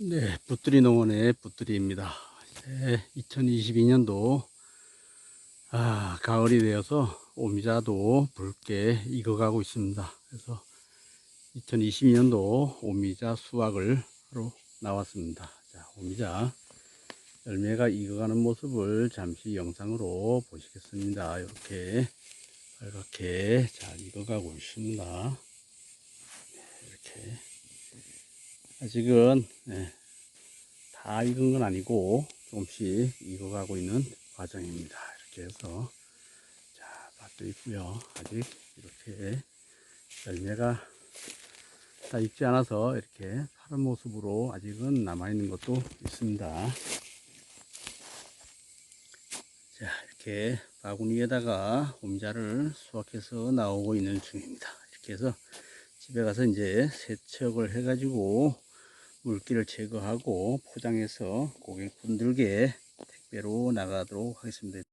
네, 붓들이 농원의 붓들이입니다. 이제 2022년도 아, 가을이 되어서 오미자도 붉게 익어가고 있습니다. 그래서 2022년도 오미자 수확을 하러 나왔습니다. 자, 오미자 열매가 익어가는 모습을 잠시 영상으로 보시겠습니다. 이렇게 빨갛게 잘 익어가고 있습니다. 네, 이렇게 아직은 네, 다 익은 건 아니고 조금씩 익어가고 있는 과정입니다. 이렇게 해서 자 맛도 있고요. 아직 이렇게 열매가 다 익지 않아서 이렇게 파란 모습으로 아직은 남아 있는 것도 있습니다. 자 이렇게 바구니에다가 옴자를 수확해서 나오고 있는 중입니다. 이렇게 해서 집에 가서 이제 세척을 해가지고 물기를 제거하고 포장해서 고객분들께 택배로 나가도록 하겠습니다.